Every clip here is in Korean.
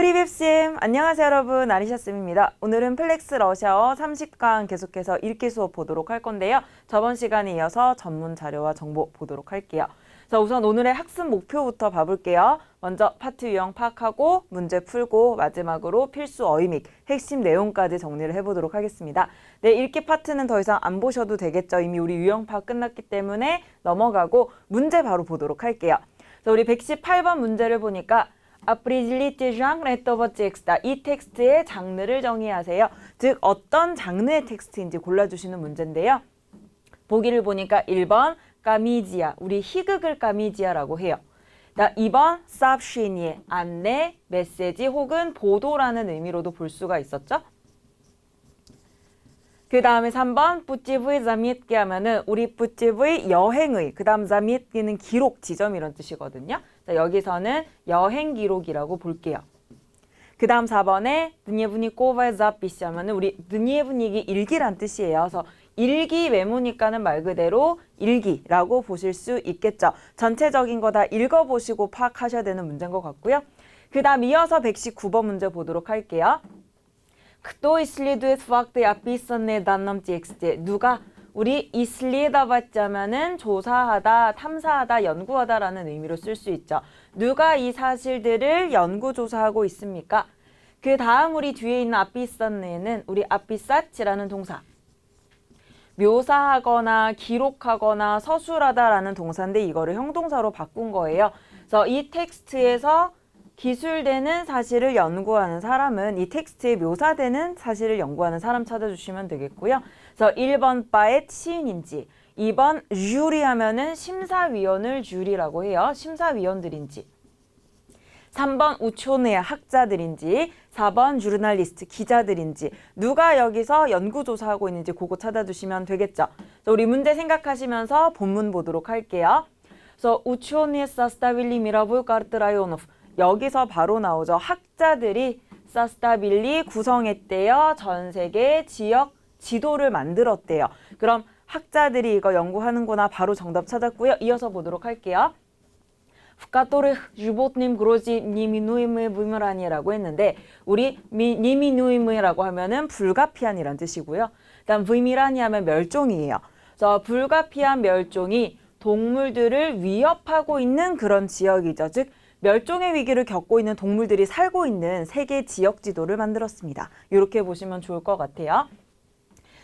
프리빕쌤 안녕하세요 여러분 아리샤쌤입니다. 오늘은 플렉스 러시아어 30강 계속해서 읽기 수업 보도록 할 건데요. 저번 시간에 이어서 전문 자료와 정보 보도록 할게요. 자 우선 오늘의 학습 목표부터 봐볼게요. 먼저 파트 유형 파악하고 문제 풀고 마지막으로 필수 어휘 및 핵심 내용까지 정리를 해보도록 하겠습니다. 네 읽기 파트는 더 이상 안 보셔도 되겠죠. 이미 우리 유형 파악 끝났기 때문에 넘어가고 문제 바로 보도록 할게요. 자 우리 118번 문제를 보니까 Определите жанр этого текста. 이 텍스트의 장르를 정의하세요. 즉 어떤 장르의 텍스트인지 골라주시는 문제인데요. 보기를 보니까 1번 까미지아, 우리 희극을 까미지아라고 해요. 자, 2번 쌉시니, 안내, 메시지 혹은 보도라는 의미로도 볼 수가 있었죠. 그 다음에 3번 뿌찌브이 자미트기 하면은 우리 뿌찌브이 여행의 그 다음 자미트기는 기록, 지점 이런 뜻이거든요. 자, 여기서는 여행 기록이라고 볼게요. 그 다음 4번에 드니에브니코바의 자피시 하면은 우리 드니에브닉이 일기란 뜻이에요. 그래서 일기 외모니까는 말 그대로 일기라고 보실 수 있겠죠. 전체적인 거 다 읽어보시고 파악하셔야 되는 문제인 것 같고요. 그 다음 이어서 119번 문제 보도록 할게요. Кто исследует факты, описанные в данном тексте? 누가 우리 이슬리다 봤자면은 조사하다, 탐사하다, 연구하다라는 의미로 쓸 수 있죠. 누가 이 사실들을 연구 조사하고 있습니까? 그 다음 우리 뒤에 있는 아비산네는 우리 아비사치라는 동사. 묘사하거나 기록하거나 서술하다라는 동사인데 이거를 형동사로 바꾼 거예요. 그래서 이 텍스트에서 기술되는 사실을 연구하는 사람은 이 텍스트에 묘사되는 사실을 연구하는 사람 찾아주시면 되겠고요. 그래서 1번 바의 시인인지 2번 주리 하면은 심사위원을 주리라고 해요. 심사위원들인지 3번 우초네 학자들인지 4번 주르날리스트 기자들인지 누가 여기서 연구조사하고 있는지 그거 찾아주시면 되겠죠. 우리 문제 생각하시면서 본문 보도록 할게요. 그래서 우초네 사스타빌리 미라볼 카르트 라이오노프 여기서 바로 나오죠. 학자들이 사스타빌리 구성했대요. 전 세계 지역 지도를 만들었대요. 그럼 학자들이 이거 연구하는구나 바로 정답 찾았고요. 이어서 보도록 할게요. 부카토르흐 주보트님 그로지 니미누임의 부메란이라고 했는데 우리 неминуем이라고 하면은 불가피한이란 뜻이고요. 일단 вымиран이 하면 멸종이에요. 그래서 불가피한 멸종이 동물들을 위협하고 있는 그런 지역이죠. 즉 멸종의 위기를 겪고 있는 동물들이 살고 있는 세계 지역 지도를 만들었습니다. 이렇게 보시면 좋을 것 같아요.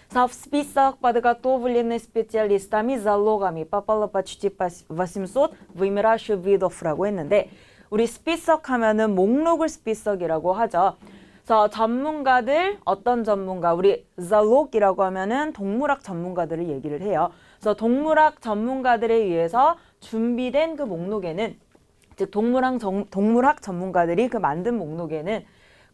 В список подготовлены специалистами залогами попало почти 800 вымирающих видов라고 했는데 우리 스피석 하면은 목록을 스피석이라고 하죠. 자, 전문가들 어떤 전문가 우리 zalog이라고 하면은 동물학 전문가들을 얘기를 해요. 그래서 동물학 전문가들에 의해서 준비된 그 목록에는 즉 동물학, 정, 동물학 전문가들이 그 만든 목록에는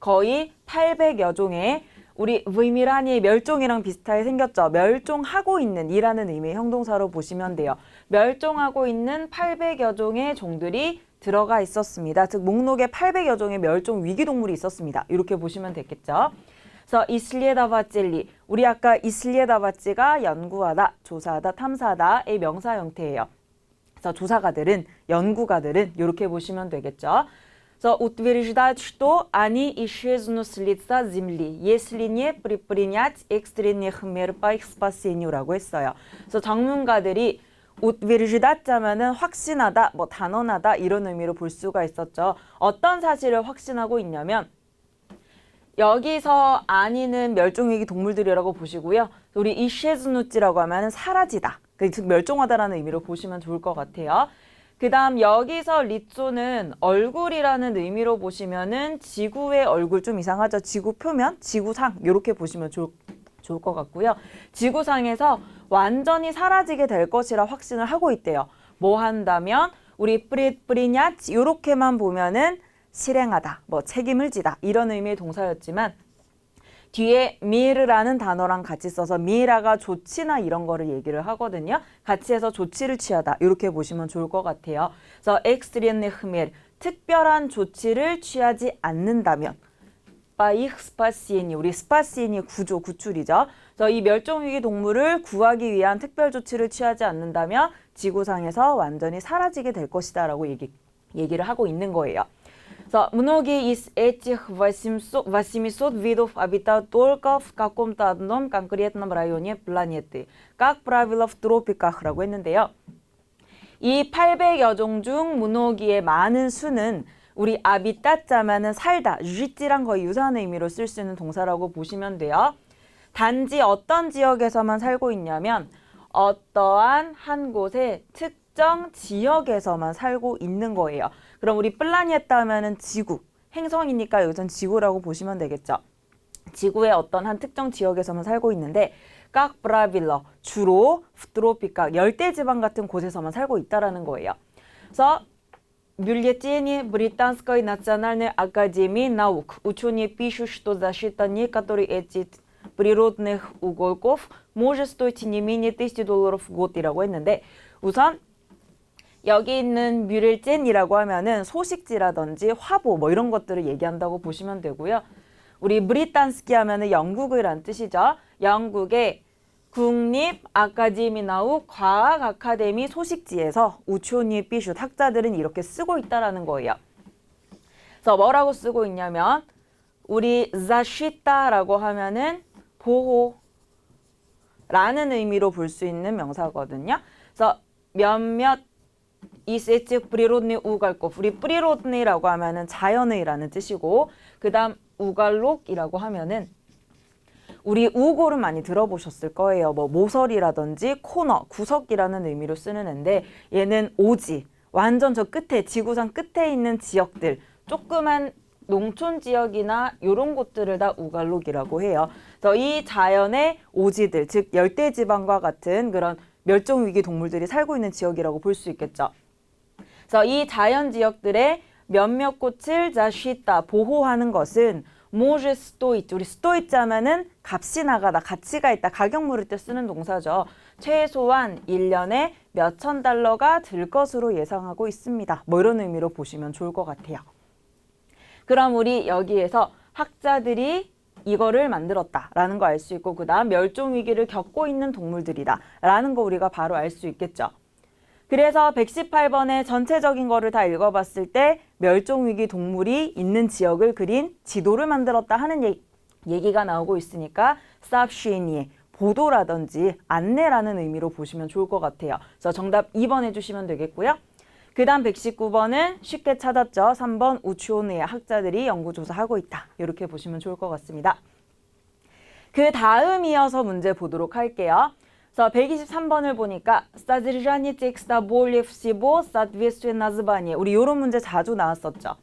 거의 800여 종의 우리 의미란이 멸종이랑 비슷하게 생겼죠. 멸종하고 있는 이라는 의미의 형동사로 보시면 돼요. 멸종하고 있는 800여 종의 종들이 들어가 있었습니다. 즉 목록에 800여 종의 멸종 위기 동물이 있었습니다. 이렇게 보시면 되겠죠. 그래서 이슬리에다바젤리 우리 아까 이슬리에다바찌가 연구하다, 조사하다, 탐사하다의 명사 형태예요. 그래서 조사가들은 연구가들은 이렇게 보시면 되겠죠. 그래서 утверждает, что они исчезнут с лица земли, если не предпринять экстренных мер по их спасению.라고 했어요. 그래서 전문가들이 утверждат자면은 확신하다, 뭐 단언하다 이런 의미로 볼 수가 있었죠. 어떤 사실을 확신하고 있냐면 여기서 아니는 멸종위기 동물들이라고 보시고요. 우리 이시에즈누찌라고 하면 사라지다. 즉 멸종하다라는 의미로 보시면 좋을 것 같아요. 그 다음 여기서 리조는 얼굴이라는 의미로 보시면은 지구의 얼굴 좀 이상하죠. 지구 표면, 지구상 이렇게 보시면 좋을, 좋을 것 같고요. 지구상에서 완전히 사라지게 될 것이라 확신을 하고 있대요. 뭐 한다면 우리 뿌리뿌리냐 이렇게만 보면은 실행하다, 뭐 책임을 지다 이런 의미의 동사였지만 뒤에 미르라는 단어랑 같이 써서 미라가 조치나 이런 거를 얘기를 하거든요. 같이 해서 조치를 취하다 이렇게 보시면 좋을 것 같아요. 그래서 엑스트리엔네 흐밀 특별한 조치를 취하지 않는다면 바이흐 스파시엔이 우리 스파시엔이 구조 구출이죠. 그래서 이 멸종위기 동물을 구하기 위한 특별 조치를 취하지 않는다면 지구상에서 완전히 사라지게 될 것이다라고 얘기 얘기를 하고 있는 거예요. Да, многие из этих 800, 800 видов обитают только в каком-то одном конкретном районе планеты. Как правило, в тропиках라고 했는데요. 이 800여 종 중 문어기의 많은 수는 우리 아비따자면은 살다, 쥐찌란 거의 유사한 의미로 쓸 수 있는 동사라고 보시면 돼요. 단지 어떤 지역에서만 살고 있냐면 어떠한 한 곳에 특정 지역에서만 살고 있는 거예요. 그럼 우리 플라니에타 하면은 지구, 행성이니까 여기선 지구라고 보시면 되겠죠. 지구의 어떤 한 특정 지역에서만 살고 있는데 깍브라빌러 주로 트로피카 열대 지방 같은 곳에서만 살고 있다라는 거예요. 그래서 Бюллетени британской национальной академии наук. Ученые пишут, что защита некоторых этих природных уголков может стоить не менее 1000 долларов в год. 이라고 했는데 우선 여기 있는 뮤릴젠이라고 하면은 소식지라든지 화보 뭐 이런 것들을 얘기한다고 보시면 되고요. 우리 브리탄스키 하면은 영국이란 뜻이죠. 영국의 국립 아카데미 나우 과학 아카데미 소식지에서 우초니 삐슛 학자들은 이렇게 쓰고 있다라는 거예요. 그래서 뭐라고 쓰고 있냐면 우리 자시타라고 하면은 보호 라는 의미로 볼 수 있는 명사거든요. 그래서 몇몇 이세츠 프리로드니 우갈고 우리 프리로드니라고 하면은 자연의라는 뜻이고 그다음 우갈록이라고 하면은 우리 우골은 많이 들어보셨을 거예요. 뭐 모서리라든지 코너, 구석이라는 의미로 쓰는 앤데 얘는 오지 완전 저 끝에 지구상 끝에 있는 지역들 조그만 농촌 지역이나 이런 곳들을 다 우갈록이라고 해요. 그래서 이 자연의 오지들, 즉 열대 지방과 같은 그런 멸종 위기 동물들이 살고 있는 지역이라고 볼 수 있겠죠. 그래서 이 자연 지역들의 몇몇 꽃을 자시다 보호하는 것은 모즈 스토이트 우리 스토이트 하면은 값이 나가다 가치가 있다 가격 물을 때 쓰는 동사죠. 최소한 1년에 몇천 달러가 들 것으로 예상하고 있습니다. 뭐 이런 의미로 보시면 좋을 것 같아요. 그럼 우리 여기에서 학자들이 이거를 만들었다라는 거 알 수 있고 그 다음 멸종 위기를 겪고 있는 동물들이다라는 거 우리가 바로 알 수 있겠죠. 그래서 118번의 전체적인 거를 다 읽어봤을 때 멸종위기 동물이 있는 지역을 그린 지도를 만들었다 하는 얘기, 얘기가 나오고 있으니까 쌉쉬니의 보도라든지 안내라는 의미로 보시면 좋을 것 같아요. 그래서 정답 2번 해주시면 되겠고요. 그 다음 119번은 쉽게 찾았죠. 3번 우추오느의 학자들이 연구조사하고 있다. 이렇게 보시면 좋을 것 같습니다. 그 다음 이어서 문제 보도록 할게요. 그래서 123번을 보니까 содержание текста более всего соответствует названию. 우리 이런 문제 자주 나왔었죠.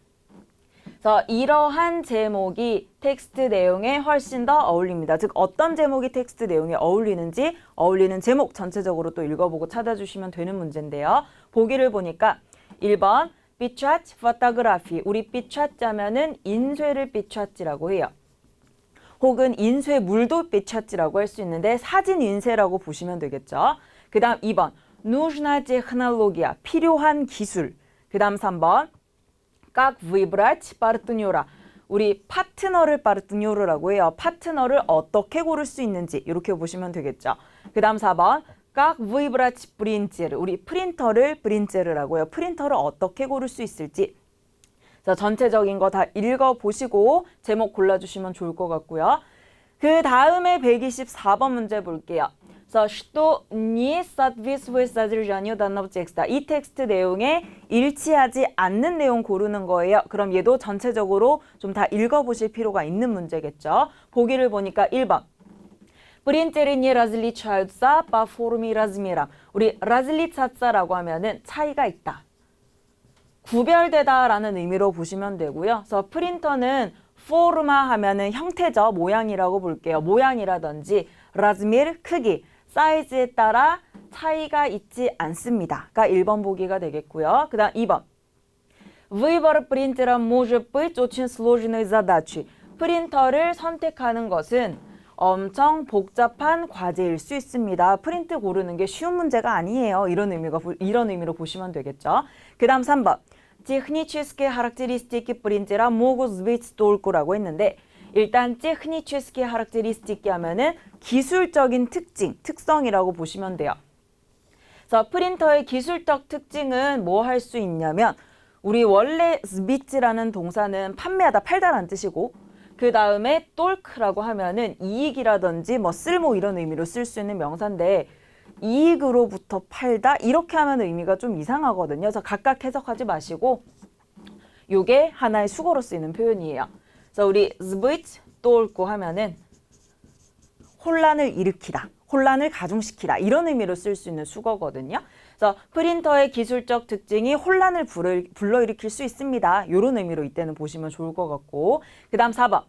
그래서 이러한 제목이 텍스트 내용에 훨씬 더 어울립니다. 즉 어떤 제목이 텍스트 내용에 어울리는지 어울리는 제목 전체적으로 또 읽어보고 찾아주시면 되는 문제인데요. 보기를 보니까 1번 삐차츠 포토그라피 우리 삐차짜면은 인쇄를 삐차지라고 해요. 혹은 인쇄 물도 삐차지라고 할 수 있는데 사진 인쇄라고 보시면 되겠죠. 그 다음 2번 누슈나지 하나로기아 필요한 기술 그 다음 3번 как выбрать партнера 우리 파트너를 파르트뇨르라고 해요. 파트너를 어떻게 고를 수 있는지 이렇게 보시면 되겠죠. 그 다음 4번 как выбрать принтер 우리 프린터를 프린테르라고 해요. 프린터를 어떻게 고를 수 있을지 자, 전체적인 거 다 읽어보시고 제목 골라주시면 좋을 것 같고요. 그 다음에 124번 문제 볼게요. за что не соответствует содержанию данного текста. 이 텍스트 내용에 일치하지 않는 내용 고르는 거예요. 그럼 얘도 전체적으로 좀 다 읽어보실 필요가 있는 문제겠죠. 보기를 보니까 1번. 프린테르 не различаются по форме и размерам. 우리 различатс라고 하면은 차이가 있다. 구별되다라는 의미로 보시면 되고요. 그래서 프린터는 포르마 하면은 형태죠 모양이라고 볼게요. 모양이라든지 라즈밀 크기 사이즈에 따라 차이가 있지 않습니다.가 1번 보기가 되겠고요. 그 다음 2번. Выбор принтера может быть очень сложной задачей. 프린터를 선택하는 것은 엄청 복잡한 과제일 수 있습니다. 프린트 고르는 게 쉬운 문제가 아니에요. 이런 의미가 이런 의미로 보시면 되겠죠. 그다음 3번. Технические характеристики принтера могут быть только 라고 했는데 일단 테크니치스키 하락제리스틱이 하면은 기술적인 특징, 특성이라고 보시면 돼요. 그래서 프린터의 기술적 특징은 뭐 할 수 있냐면 우리 원래 스비치라는 동사는 판매하다 팔다라는 뜻이고 그 다음에 똘크라고 하면은 이익이라든지 뭐 쓸모 이런 의미로 쓸 수 있는 명사인데 이익으로부터 팔다 이렇게 하면 의미가 좀 이상하거든요. 그래서 각각 해석하지 마시고 요게 하나의 수거로 쓰이는 표현이에요. 그래서 우리 스비츠 똘고 하면은 혼란을 일으키다, 혼란을 가중시키다 이런 의미로 쓸 수 있는 수거거든요. 그래서 프린터의 기술적 특징이 혼란을 불러일으킬 수 있습니다. 이런 의미로 이때는 보시면 좋을 것 같고 그 다음 4번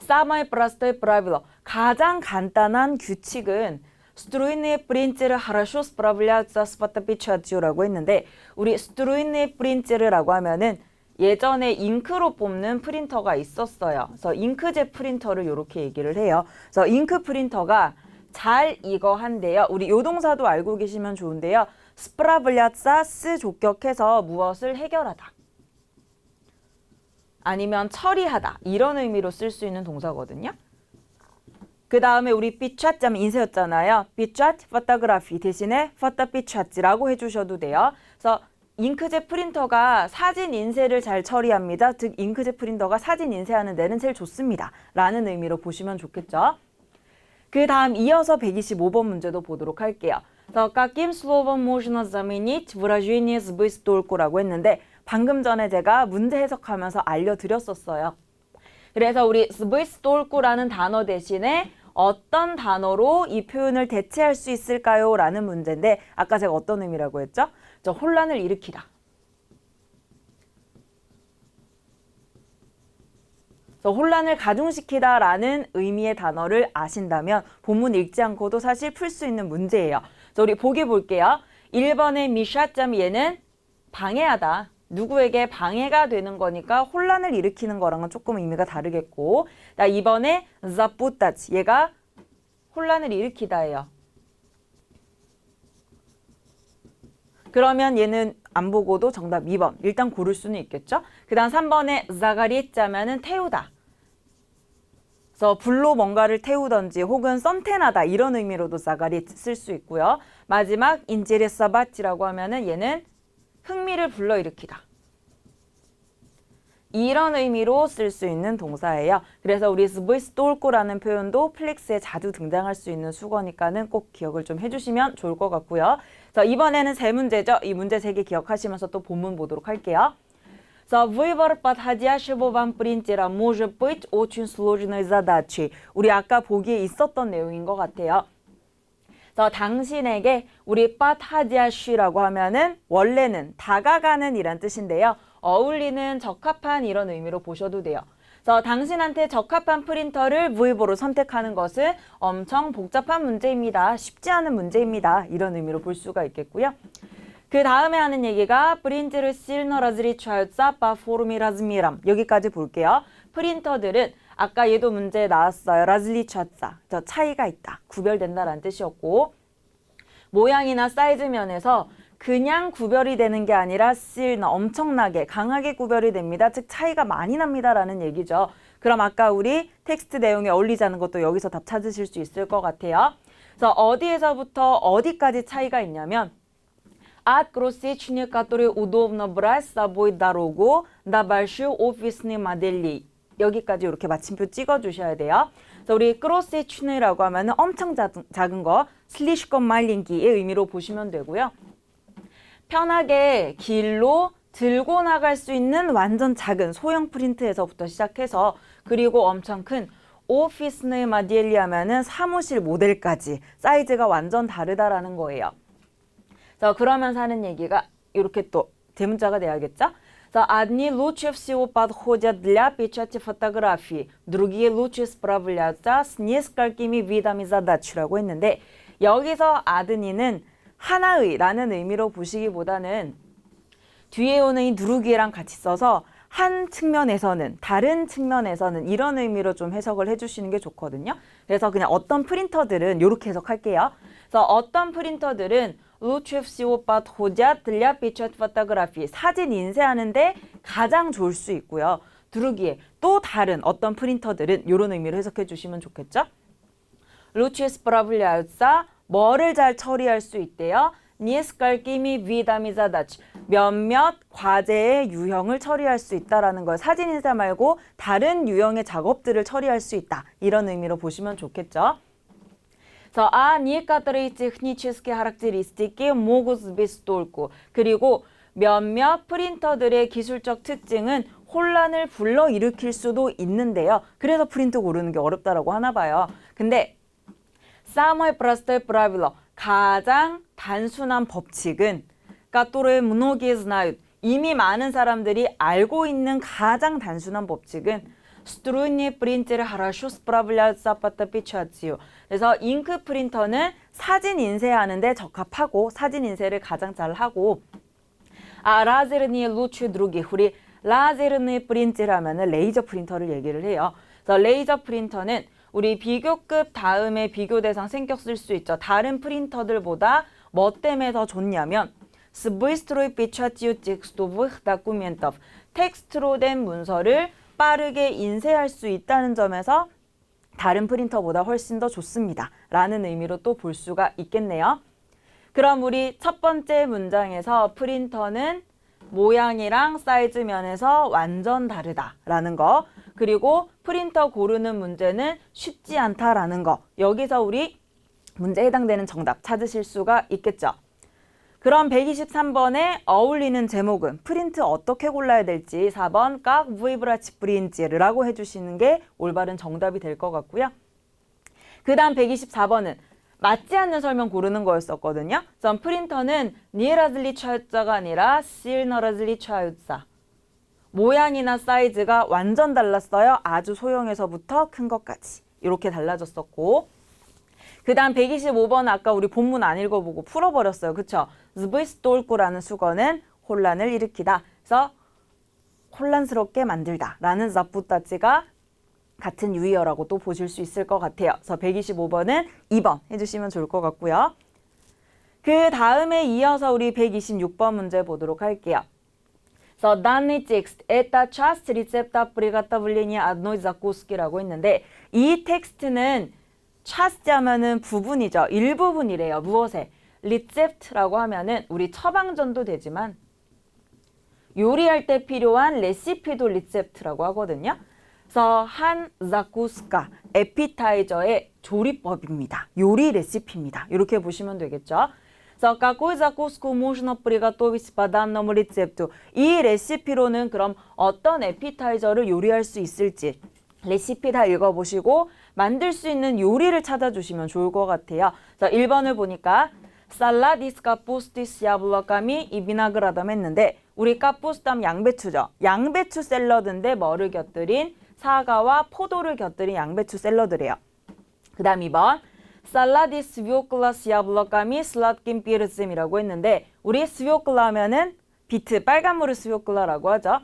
사마의 프라스터의 프라빌러 가장 간단한 규칙은 스트루인의 프린트를 하라쇼 스프라블리아자 스파타피치아지오라고 했는데 우리 스트루인의 프린트라고 하면은 예전에 잉크로 뽑는 프린터가 있었어요. 그래서 잉크젯 프린터를 이렇게 얘기를 해요. 그래서 잉크 프린터가 잘 이거 한데요. 우리 요 동사도 알고 계시면 좋은데요. 스프라블리아사 스 족격해서 무엇을 해결하다. 아니면 처리하다. 이런 의미로 쓸 수 있는 동사거든요. 그 다음에 우리 삐찻자면 인쇄였잖아요. 삐찻 포토그래피 대신에 포토삐찻지라고 해주셔도 돼요. 그래서 잉크젯 프린터가 사진 인쇄를 잘 처리합니다. 즉 잉크젯 프린터가 사진 인쇄하는 데는 제일 좋습니다. 라는 의미로 보시면 좋겠죠. 그 다음 이어서 125번 문제도 보도록 할게요. 더 каким 모션어 자미니트 브라주니스 브이스 돌코라고 했는데 방금 전에 제가 문제 해석하면서 알려드렸었어요. 그래서 우리 스브이스 돌코라는 단어 대신에 어떤 단어로 이 표현을 대체할 수 있을까요? 라는 문제인데 아까 제가 어떤 의미라고 했죠? 저 혼란을 일으키다. 혼란을 가중시키다라는 의미의 단어를 아신다면 본문 읽지 않고도 사실 풀 수 있는 문제예요. 그래서 우리 보기 볼게요. 1번의 미샤점 얘는 방해하다. 누구에게 방해가 되는 거니까 혼란을 일으키는 거랑은 조금 의미가 다르겠고 나 2번에 zaputat 얘가 혼란을 일으키다예요. 그러면 얘는 안 보고도 정답 2번 일단 고를 수는 있겠죠. 그 다음 3번에 자가리 짜면은 태우다. 그래서 불로 뭔가를 태우던지 혹은 썸텐하다 이런 의미로도 자가리 쓸 수 있고요. 마지막 인제레사바치라고 하면은 얘는 흥미를 불러일으키다. 이런 의미로 쓸 수 있는 동사예요. 그래서 우리 스브이스톨코라는 표현도 플렉스에 자주 등장할 수 있는 수거니까는 꼭 기억을 좀 해주시면 좋을 것 같고요. 자, 이번에는 세 문제죠. 이 문제 세 개 기억하시면서 또 본문 보도록 할게요. За выбор подходящего вам принтера может быть очень сложной задачей. 우리 아까 보기에 있었던 내용인 것 같아요. 그래서 당신에게 우리 빠타디아쉬라고 하면은 원래는 다가가는 이란 뜻인데요. 어울리는 적합한 이런 의미로 보셔도 돼요. 그래서 당신한테 적합한 프린터를 무의보로 선택하는 것은 엄청 복잡한 문제입니다. 쉽지 않은 문제입니다. 이런 의미로 볼 수가 있겠고요. 그 다음에 하는 얘기가 프린트를 실너 라즈리 추할사 바포르미 라즈미람 여기까지 볼게요. 프린터들은 아까 얘도 문제 나왔어요. 라즈리차자 차이가 있다. 구별된다라는 뜻이었고 모양이나 사이즈 면에서 그냥 구별이 되는 게 아니라 실너 엄청나게 강하게 구별이 됩니다. 즉 차이가 많이 납니다라는 얘기죠. 그럼 아까 우리 텍스트 내용에 어울리자는 것도 여기서 답 찾으실 수 있을 것 같아요. 그래서 어디에서부터 어디까지 차이가 있냐면 От кросечни, которые удобно брать с собой дорогу, до большой офисной модели. 여기까지 이렇게 마침표 찍어주셔야 돼요. 그래서 우리 크로세추네라고 하면 엄청 작은, 작은 거, 슬리시건 말린기의 의미로 보시면 되고요. 편하게 길로 들고 나갈 수 있는 완전 작은 소형 프린트에서부터 시작해서 그리고 엄청 큰 오피스네 마디엘리 하면은 사무실 모델까지 사이즈가 완전 다르다라는 거예요. 자, 그러면서 하는 얘기가 이렇게 또 대문자가 돼야겠죠? 자, одни лучше всего подходят для печати фотографий, другие лучше справляются с несколькими видами задач라고 했는데 여기서 아드니는 하나의라는 의미로 보시기보다는 뒤에 오는 이 누르기랑 같이 써서 한 측면에서는 다른 측면에서는 이런 의미로 좀 해석을 해주시는 게 좋거든요. 그래서 그냥 어떤 프린터들은 이렇게 해석할게요. 그래서 어떤 프린터들은 루츠시오빠 도자 들랴 비추트 파타그라피 사진 인쇄하는데 가장 좋을 수 있고요. 두루기에 또 다른 어떤 프린터들은 이런 의미로 해석해 주시면 좋겠죠. 루치스 브라블리아사 뭐를 잘 처리할 수 있대요. несколькими видами задач 몇몇 과제의 유형을 처리할 수 있다라는 걸 사진 인쇄 말고 다른 유형의 작업들을 처리할 수 있다. 이런 의미로 보시면 좋겠죠. 그래서 а некоторые технические характеристики могут сбить с толку. 그리고 몇몇 프린터들의 기술적 특징은 혼란을 불러일으킬 수도 있는데요. 그래서 프린트 고르는 게 어렵다라고 하나 봐요. 근데 самое простое правило 가장 단순한 법칙은 которые многие знают 이미 많은 사람들이 알고 있는 가장 단순한 법칙은 Струйные принтеры хорошо справляются с фотопечатью. 그래서 잉크 프린터는 사진 인쇄하는데 적합하고 사진 인쇄를 가장 잘 하고 아 라제르니에 лучше других. 우리 라제르니 프린트라면은 레이저 프린터를 얘기를 해요. 그래서 레이저 프린터는 우리 비교급 다음에 비교 대상 생격 쓸 수 있죠. 다른 프린터들보다 뭐 때문에 더 좋냐면 с быстрой печатью текстовых документов. 텍스트로 된 문서를 빠르게 인쇄할 수 있다는 점에서 다른 프린터보다 훨씬 더 좋습니다. 라는 의미로 또 볼 수가 있겠네요. 그럼 우리 첫 번째 문장에서 프린터는 모양이랑 사이즈 면에서 완전 다르다라는 거 그리고 프린터 고르는 문제는 쉽지 않다라는 거 여기서 우리 문제에 해당되는 정답 찾으실 수가 있겠죠. 그럼 123번에 어울리는 제목은 프린트 어떻게 골라야 될지 4번 깍 브이브라치 프린트라고 해주시는 게 올바른 정답이 될 것 같고요. 그 다음 124번은 맞지 않는 설명 고르는 거였었거든요. 전 프린터는 니에라즐리 차유자가 아니라 실너라즐리 차유자. 모양이나 사이즈가 완전 달랐어요. 아주 소형에서부터 큰 것까지. 이렇게 달라졌었고 그 다음 125번 아까 우리 본문 안 읽어보고 풀어버렸어요. 그쵸? zbystolku라는 수거는 혼란을 일으키다. 그래서 혼란스럽게 만들다 라는 자뿌따지가 같은 유의어라고 또 보실 수 있을 것 같아요. 그래서 125번은 2번 해주시면 좋을 것 같고요. 그 다음에 이어서 우리 126번 문제 보도록 할게요. So, данный текст – это часть рецепта приготовления одной закуск이라고 했는데 이 텍스트는 част 하면은 부분이죠. 일부분이래요. 무엇에? 리셉트라고 하면은 우리 처방전도 되지만 요리할 때 필요한 레시피도 리셉트라고 하거든요. 그래서 한 자쿠스카 에피타이저의 조리법입니다. 요리 레시피입니다. 이렇게 보시면 되겠죠. 그래서 какую закуску можно приготовить по данному рецепту? 이 레시피로는 그럼 어떤 에피타이저를 요리할 수 있을지 레시피 다 읽어보시고 만들 수 있는 요리를 찾아주시면 좋을 것 같아요. 자, 1번을 보니까 살라디스 카푸스티스 야블라카미 이 비나그라담 했는데 우리 카푸스담 양배추죠. 양배추 샐러드인데 뭐를 곁들인 사과와 포도를 곁들인 양배추 샐러드래요. 그 다음 2번 살라디 스비오클라 스 야블라카미 슬라트킨 피르즘이라고 했는데 우리 스비오클라 하면은 비트 빨간물을 스비오클라라고 하죠.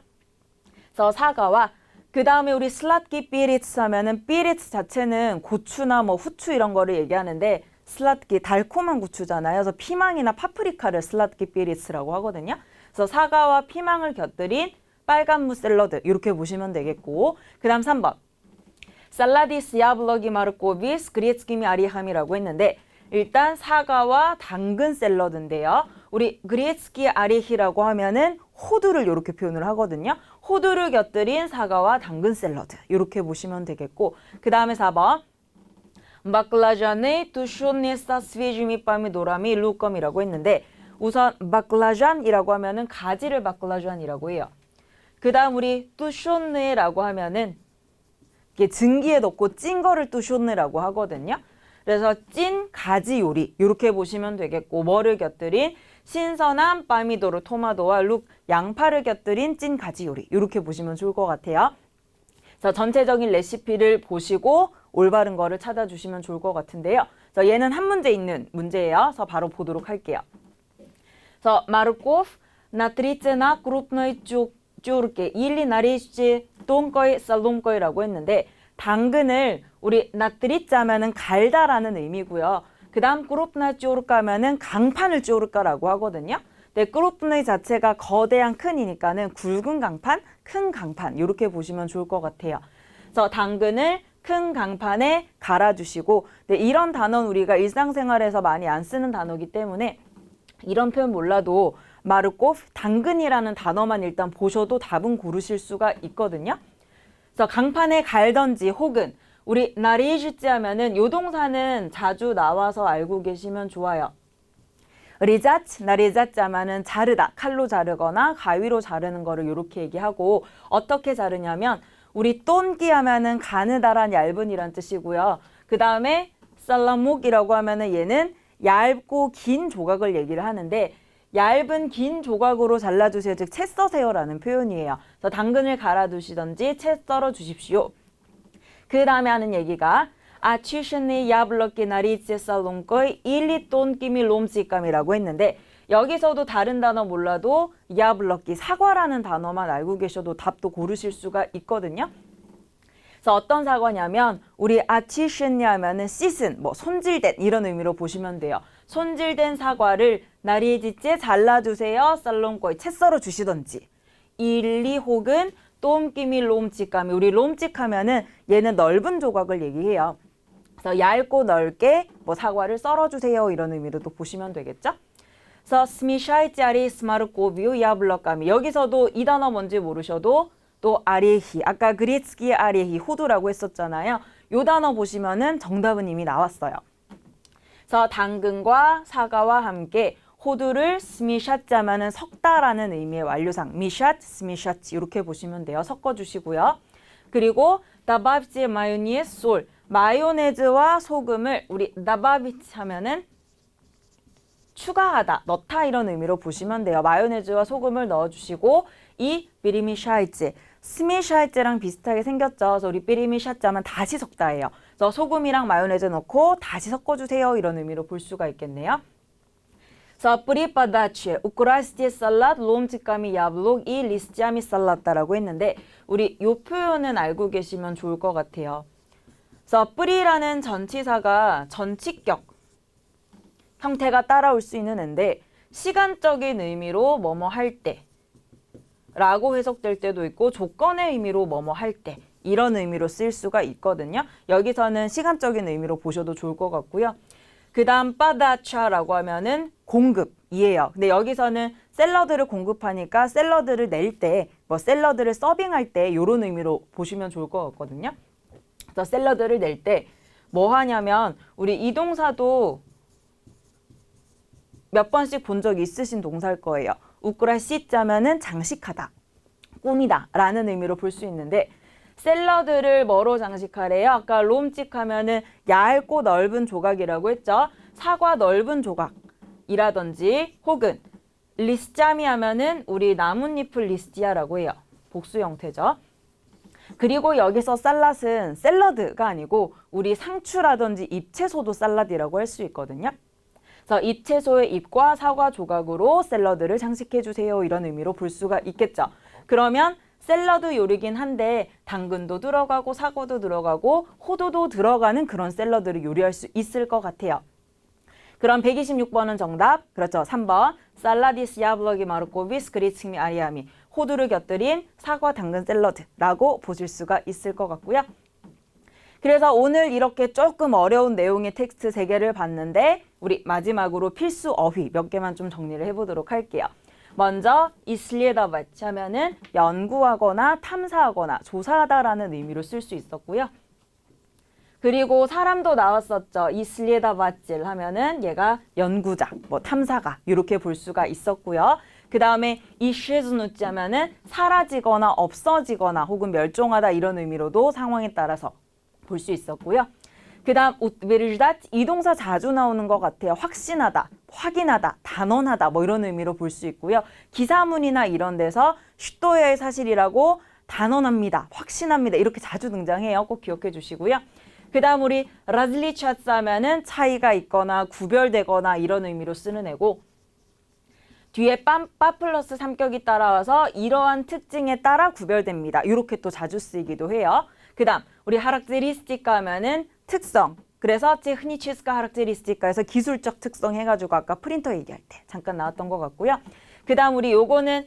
그래서 사과와 그 다음에 우리 슬라트키 삐리츠 하면은 삐리츠 자체는 고추나 뭐 후추 이런 거를 얘기하는데 슬라트키 달콤한 고추잖아요. 그래서 피망이나 파프리카를 슬라트키 삐리츠라고 하거든요. 그래서 사과와 피망을 곁들인 빨간무 샐러드 이렇게 보시면 되겠고 그 다음 3번 살라디스 야블러기 마르코비스 그리츠키미 아리함이라고 했는데 일단 사과와 당근 샐러드인데요. 우리 그리츠키 아리히라고 하면은 호두를 이렇게 표현을 하거든요. 호두를 곁들인 사과와 당근 샐러드 이렇게 보시면 되겠고 그 다음에 4번 바클라잔의 투쇼네 사 스웨지미 파미도라미 루컴이라고 했는데 우선 바클라잔이라고 하면은 가지를 바클라잔이라고 해요. 그 다음 우리 투쇼네라고 하면은 이게 증기에 넣고 찐 거를 또 숏느라고 하거든요. 그래서 찐 가지 요리 이렇게 보시면 되겠고 뭐를 곁들인 신선한 빠미도르 토마토와 룩 양파를 곁들인 찐 가지 요리 이렇게 보시면 좋을 것 같아요. 자, 전체적인 레시피를 보시고 올바른 거를 찾아주시면 좋을 것 같은데요. 자, 얘는 한 문제 있는 문제예요. 그래서 바로 보도록 할게요. 그래서 마르코프 나트리체나 그룹노이 쭉 쭈르게 일리 나리시 똥거이 쌀롱거이라고 했는데 당근을 우리 나트리짜면은 갈다라는 의미고요. 그 다음 꾸룹나 쪼르까면은 강판을 쪼르까라고 하거든요. 근데 꾸룹의 자체가 거대한 큰이니까는 굵은 강판, 큰 강판 이렇게 보시면 좋을 것 같아요. 그래서 당근을 큰 강판에 갈아주시고 네, 이런 단어는 우리가 일상생활에서 많이 안 쓰는 단어이기 때문에 이런 표현 몰라도 마르코 당근이라는 단어만 일단 보셔도 답은 고르실 수가 있거든요. 그래서 강판에 갈던지 혹은 우리 나리지지 하면은 요 동사는 자주 나와서 알고 계시면 좋아요. 리자츠, 하면은 자르다, 칼로 자르거나 가위로 자르는 거를 이렇게 얘기하고 어떻게 자르냐면 우리 똔기 하면은 가느다란 얇은 이란 뜻이고요. 그 다음에 살라목이라고 하면은 얘는 얇고 긴 조각을 얘기를 하는데 얇은 긴 조각으로 잘라주세요. 즉 채 써세요라는 표현이에요. 그래서 당근을 갈아두시던지 채 썰어 주십시오. 그 다음에 하는 얘기가 아취션의 야블럭기 나리츠 살롱거의 일리 똔끼미 롬찌감이라고 했는데 여기서도 다른 단어 몰라도 야블럭기 사과라는 단어만 알고 계셔도 답도 고르실 수가 있거든요. 그래서 어떤 사과냐면 우리 아치션냐 하면은 씻은 뭐 손질된 이런 의미로 보시면 돼요. 손질된 사과를 나리지째 잘라주세요. 살롱거의 채 썰어 주시던지 일리 혹은 똠끼미 롬찍감이 우리 롬찍하면은 얘는 넓은 조각을 얘기해요. 그래서 얇고 넓게 뭐 사과를 썰어주세요 이런 의미로도 보시면 되겠죠. 그래서 스미샤이짜리 스마르코비우 야블럭감이 여기서도 이 단어 뭔지 모르셔도 또 아리히 아까 그리츠기 아리히 호두라고 했었잖아요. 요 단어 보시면은 정답은 이미 나왔어요. 그래서 당근과 사과와 함께 호두를 스미샷자면은 섞다라는 의미의 완료상 미샷, 스미샷 이렇게 보시면 돼요. 섞어주시고요. 그리고 다바비치 마요니에스 솔 마요네즈와 소금을 우리 다바비치 하면은 추가하다, 넣다 이런 의미로 보시면 돼요. 마요네즈와 소금을 넣어주시고 이 비리미샤이즈, 스미샤이즈랑 비슷하게 생겼죠. 그래서 우리 비리미샤자면 다시 섞다예요. 그래서 소금이랑 마요네즈 넣고 다시 섞어주세요. 이런 의미로 볼 수가 있겠네요. 그래서 뿌리바다치, 우크라스티 살랏, 롬치까미 야블록, 이 리스자미 살라다라고 했는데 우리 요 표현은 알고 계시면 좋을 것 같아요. 그래서 뿌리라는 전치사가 전치격 형태가 따라올 수 있는 앤데 시간적인 의미로 뭐뭐 할 때 라고 해석될 때도 있고 조건의 의미로 뭐뭐 할 때 이런 의미로 쓸 수가 있거든요. 여기서는 시간적인 의미로 보셔도 좋을 것 같고요. 그 다음 빠다차라고 하면은 공급이에요. 근데 여기서는 샐러드를 공급하니까 샐러드를 낼 때, 뭐 샐러드를 서빙할 때 이런 의미로 보시면 좋을 것 같거든요. 그래서 샐러드를 낼 때 뭐 하냐면 우리 이 동사도 몇 번씩 본 적 있으신 동사일 거예요. 우꾸라 씨자면은 장식하다, 꾸미다 라는 의미로 볼 수 있는데 샐러드를 뭐로 장식하래요? 아까 롬찍 하면은 얇고 넓은 조각이라고 했죠. 사과 넓은 조각이라든지 혹은 리스자미 하면은 우리 나뭇잎을 리스티아라고 해요. 복수 형태죠. 그리고 여기서 살랏은 샐러드가 아니고 우리 상추라든지 잎채소도 샐러드라고 할 수 있거든요. 그래서 잎채소의 잎과 사과 조각으로 샐러드를 장식해 주세요. 이런 의미로 볼 수가 있겠죠. 그러면 샐러드 요리긴 한데 당근도 들어가고 사과도 들어가고 호두도 들어가는 그런 샐러드를 요리할 수 있을 것 같아요. 그럼 126번은 정답. 그렇죠. 3번. 살라디스 야블럭이 마르코비스 그리츠미 아리아미. 호두를 곁들인 사과 당근 샐러드라고 보실 수가 있을 것 같고요. 그래서 오늘 이렇게 조금 어려운 내용의 텍스트 3개를 봤는데 우리 마지막으로 필수 어휘 몇 개만 좀 정리를 해보도록 할게요. 먼저 이슬리에다바치 하면은 연구하거나 탐사하거나 조사하다라는 의미로 쓸 수 있었고요. 그리고 사람도 나왔었죠. 이슬리에다바칠 하면은 얘가 연구자, 뭐 탐사가 이렇게 볼 수가 있었고요. 그 다음에 이쉐즈누치 하면은 사라지거나 없어지거나 혹은 멸종하다 이런 의미로도 상황에 따라서 볼 수 있었고요. 그 다음 우트베르다 이 동사 자주 나오는 것 같아요. 확신하다, 확인하다, 단언하다 뭐 이런 의미로 볼 수 있고요. 기사문이나 이런 데서 슈토의 사실이라고 단언합니다, 확신합니다 이렇게 자주 등장해요. 꼭 기억해 주시고요. 그 다음 우리 라즐리차스 하면은 차이가 있거나 구별되거나 이런 의미로 쓰는 애고 뒤에 빰, 빠 플러스 삼격이 따라와서 이러한 특징에 따라 구별됩니다. 이렇게 또 자주 쓰이기도 해요. 그 다음 우리 하락제리스티카 하면은 특성. 그래서 제흐니치스카 하락제리스티카에서 기술적 특성 해가지고 아까 프린터 얘기할 때 잠깐 나왔던 것 같고요. 그 다음 우리 요거는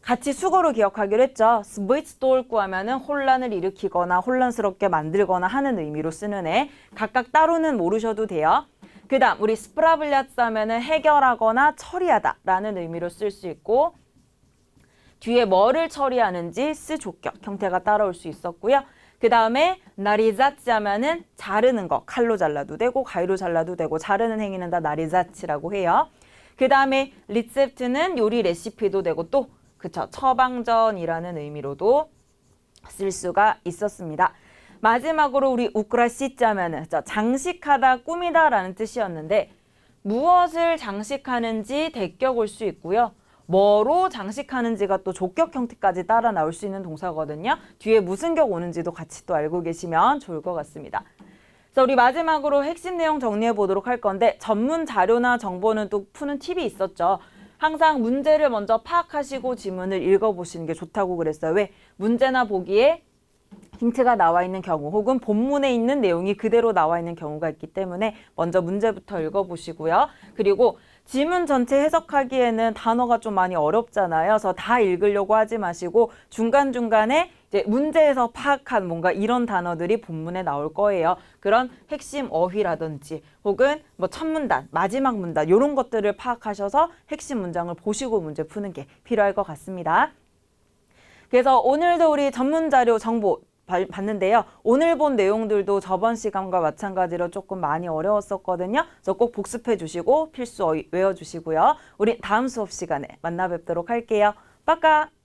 같이 수거로 기억하기로 했죠. 스브이츠돌구 하면은 혼란을 일으키거나 혼란스럽게 만들거나 하는 의미로 쓰는 애. 각각 따로는 모르셔도 돼요. 그 다음 우리 스프라블랴스 하면은 해결하거나 처리하다 라는 의미로 쓸 수 있고 뒤에 뭐를 처리하는지 스 조격 형태가 따라올 수 있었고요. 그 다음에 나리자치 하면은 자르는 거 칼로 잘라도 되고 가위로 잘라도 되고 자르는 행위는 다 나리자치라고 해요. 그 다음에 리셉트는 요리 레시피도 되고 또 그쵸 처방전이라는 의미로도 쓸 수가 있었습니다. 마지막으로 우리 우크라시자면은 저 장식하다 꾸미다라는 뜻이었는데 무엇을 장식하는지 대격 올수 있고요. 뭐로 장식하는지가 또 조격 형태까지 따라 나올 수 있는 동사거든요. 뒤에 무슨 격 오는지도 같이 또 알고 계시면 좋을 것 같습니다. 그래서 우리 마지막으로 핵심 내용 정리해 보도록 할 건데 전문 자료나 정보는 또 푸는 팁이 있었죠. 항상 문제를 먼저 파악하시고 지문을 읽어보시는 게 좋다고 그랬어요. 왜? 문제나 보기에 힌트가 나와 있는 경우 혹은 본문에 있는 내용이 그대로 나와 있는 경우가 있기 때문에 먼저 문제부터 읽어보시고요. 그리고 지문 전체 해석하기에는 단어가 좀 많이 어렵잖아요. 그래서 다 읽으려고 하지 마시고 중간중간에 이제 문제에서 파악한 뭔가 이런 단어들이 본문에 나올 거예요. 그런 핵심 어휘라든지 혹은 뭐 첫 문단, 마지막 문단 이런 것들을 파악하셔서 핵심 문장을 보시고 문제 푸는 게 필요할 것 같습니다. 그래서 오늘도 우리 전문 자료 정보 발- 봤는데요. 오늘 본 내용들도 저번 시간과 마찬가지로 조금 많이 어려웠었거든요. 그래서 꼭 복습해 주시고 필수 외워 주시고요. 우리 다음 수업 시간에 만나 뵙도록 할게요. 빠까!